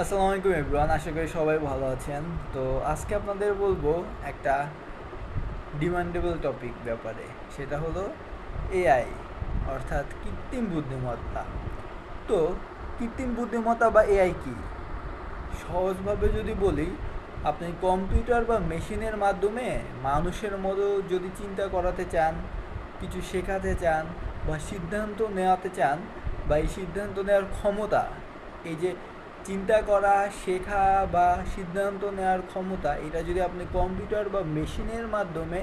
আসসালামু আলাইকুম আশা করি সবাই ভালো আছেন। তো আজকে আপনাদের বলব একটা ডিমান্ডেবল টপিক ব্যাপারে। সেটা হলো এআই অর্থাৎ কৃত্রিম বুদ্ধিমত্তা। তো কৃত্রিম বুদ্ধিমত্তা বা এআই কি? সহজভাবে যদি বলি, আপনি কম্পিউটার বা মেশিনের মাধ্যমে মানুষের মতো যদি চিন্তা করাতে চান, কিছু শেখাতে চান বা সিদ্ধান্ত নেওয়াতে চান, বা এই সিদ্ধান্ত নেওয়ার ক্ষমতা, এই যে চিন্তা করা, শেখা বা সিদ্ধান্ত নেওয়ার ক্ষমতা, এটা যদি আপনি কম্পিউটার বা মেশিনের মাধ্যমে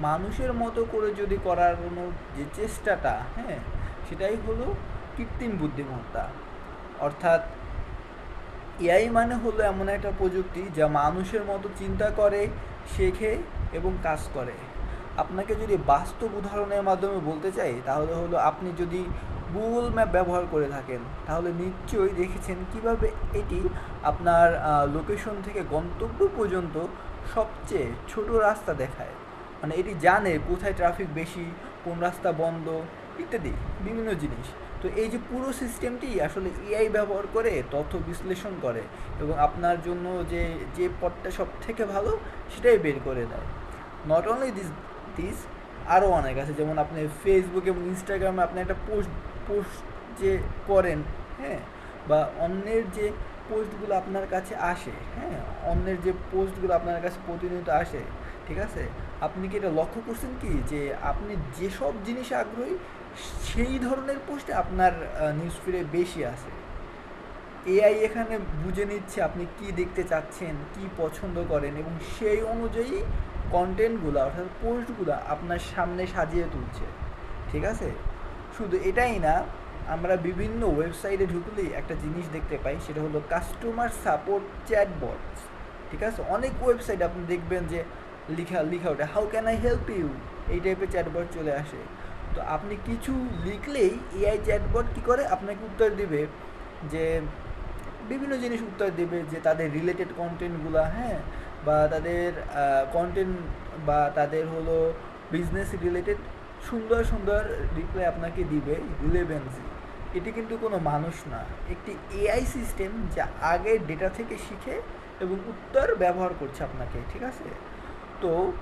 মানুষের মতো করে যদি করানোর যে চেষ্টাটা হ্যাঁ সেটাই হলো কৃত্রিম বুদ্ধিমত্তা। অর্থাৎ এআই মানে হলো এমন একটা প্রযুক্তি যা মানুষের মতো চিন্তা করে, শেখে এবং কাজ করে। আপনাকে যদি বাস্তব উদাহরণের মাধ্যমে বলতে চাই, তাহলে হলো আপনি যদি গুগল ম্যাপ ব্যবহার করে থাকেন। তাহলে নিশ্চয়ই দেখেছেন কীভাবে এটি আপনার লোকেশন থেকে গন্তব্য পর্যন্ত সবচেয়ে ছোট রাস্তা দেখায়। মানে এটি জানে কোথায় ট্রাফিক বেশি, কোন রাস্তা বন্ধ, ইত্যাদি, বিভিন্ন জিনিস। তো এই যে পুরো সিস্টেমটি আসলে এআই ব্যবহার করে তথ্য বিশ্লেষণ করে এবং আপনার জন্য যে যে পথটা সব থেকে ভালো সেটাই বের করে দেয়। নট অনলি দিস দিস আরও অনেক আছে। যেমন আপনি ফেসবুক এবং ইনস্টাগ্রামে আপনি একটা পোস্ট পোস্ট যে করেন হ্যাঁ বা অন্যের যে পোস্টগুলো আপনার কাছে আসে হ্যাঁ অন্যের যে পোস্টগুলো আপনার কাছে প্রতিনিয়ত আসে, ঠিক আছে? আপনি কি এটা লক্ষ্য করছেন কি? যে আপনি যেসব জিনিসে আগ্রহী, সেই ধরনের পোস্টে আপনার নিউজ ফিডে বেশি আসে। এআই এখানে বুঝে নিচ্ছে আপনি কি দেখতে চাচ্ছেন, কি পছন্দ করেন এবং সেই অনুযায়ী কন্টেন্টগুলো অর্থাৎ পোস্টগুলো আপনার সামনে সাজিয়ে তুলছে, ঠিক আছে? শুধু এটাই না, আমরা বিভিন্ন ওয়েবসাইটে ঢুকলেই একটা জিনিস দেখতে পাই, সেটা হলো কাস্টমার সাপোর্ট চ্যাট চ্যাটবটস ঠিক আছে? অনেক ওয়েবসাইট আপনি দেখবেন যে লিখা লিখা ওটা how can I help you এই টাইপের চ্যাটবট চলে আসে। তো আপনি কিছু লিখলেই এআই চ্যাটবট কী করে? আপনাকে উত্তর দিবে যে, বিভিন্ন জিনিস উত্তর দেবে যে তাদের রিলেটেড কন্টেন্টগুলো হ্যাঁ? বা তাদের কন্টেন্ট বা তাদের হলো বিজনেস রিলেটেড সুন্দর সুন্দর রিপ্লাই আপনাকে দিবে রিলেভেন্সি এটি কিন্তু কোনো মানুষ না, একটি এআই সিস্টেম যা আগের ডেটা থেকে শিখে এবং উত্তর ব্যবহার করছে আপনাকে, ঠিক আছে? তো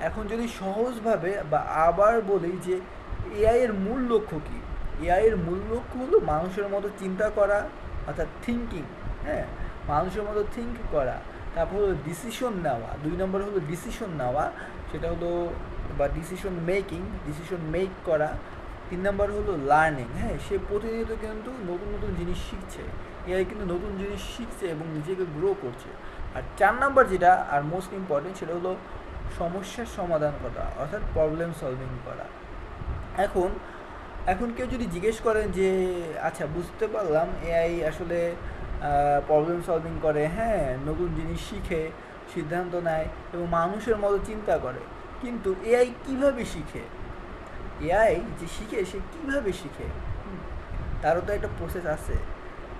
এখন যদি সহজভাবে বা আবার বলি যে এআই এর মূল লক্ষ্য কী? এআই এর মূল লক্ষ্য হলো মানুষের মতো চিন্তা করা, অর্থাৎ থিঙ্কিং হ্যাঁ? মানুষের মতো থিঙ্ক করা। তারপর হলো ডিসিশন নেওয়া। দুই নম্বর হলো ডিসিশন নেওয়া। সেটা হলো বা ডিসিশন মেকিং ডিসিশন মেক করা, তিন নম্বর হলো লার্নিং হ্যাঁ সে প্রতিনিয়ত কিন্তু নতুন নতুন জিনিস শিখছে। এআই কিন্তু নতুন জিনিস শিখছে এবং নিজেকে গ্রো করছে। আর চার নাম্বার যেটা আর মোস্ট ইম্পর্টেন্ট সেটা হলো সমস্যার সমাধান করা, অর্থাৎ প্রবলেম সলভিং করা। এখন এখন কেউ যদি জিজ্ঞেস করেন যে আচ্ছা বুঝতে পারলাম এআই আসলে প্রবলেম সলভিং করে হ্যাঁ নতুন জিনিস শিখে, সিদ্ধান্ত নেয় এবং মানুষের মতো চিন্তা করে। কিন্তু এআই কীভাবে শিখে? এআই যে শিখে, সে কীভাবে শিখে? তারও তো একটা প্রসেস আছে।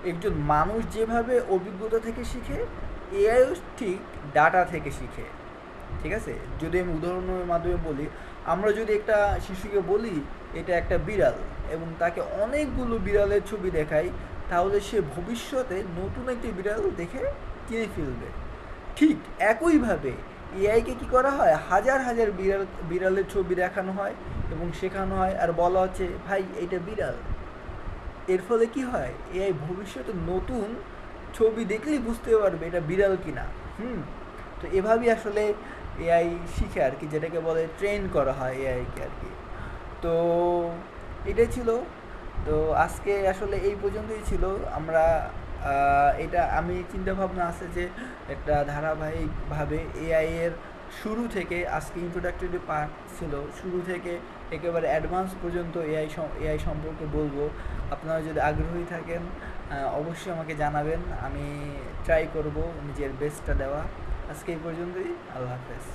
একজন মানুষ যেভাবে অভিজ্ঞতা থেকে শিখে এআইও ঠিক ডাটা থেকে শিখে। ঠিক আছে? যদি আমি উদাহরণের মাধ্যমে বলি, আমরা যদি একটা শিশুকে বলি, এটা একটা বিড়াল এবং তাকে অনেকগুলো বিড়ালের ছবি দেখাই, তাহলে সে ভবিষ্যতে নতুন একটি বিড়াল দেখে কিনে ফেলবে। ঠিক একইভাবে এআইকে কি করা হয়? হাজার হাজার বিড়াল, বিড়ালের ছবি দেখানো হয় এবং শেখানো হয় আর বলা হচ্ছে, ভাই এটা বিড়াল। এর ফলে কি হয়? এআই ভবিষ্যতে নতুন ছবি দেখলেই বুঝতে পারবে এটা বিড়াল কি না হুম? তো এভাবেই আসলে এআই শিখে আর কি, যেটাকে বলে ট্রেন করা হয় এআইকে আর কি। তো এটাই ছিল। তো আজকে আসলে এই পর্যন্তই ছিল। আমরা এটা আমি চিন্তা ভাবনা আছে যে একটা ধারাবাহিকভাবে এআই এর শুরু থেকে আজকে ইন্ট্রোডাক্টরি পার্ট ছিল, শুরু থেকে একেবারে অ্যাডভান্স পর্যন্ত এআই এআই সম্পর্কে বলব। আপনারা যদি আগ্রহী থাকেন অবশ্যই আমাকে জানাবেন, আমি ট্রাই করব নিজের বেস্টটা দেওয়া। আজকে এই পর্যন্তই, আল্লাহ হাফেজ।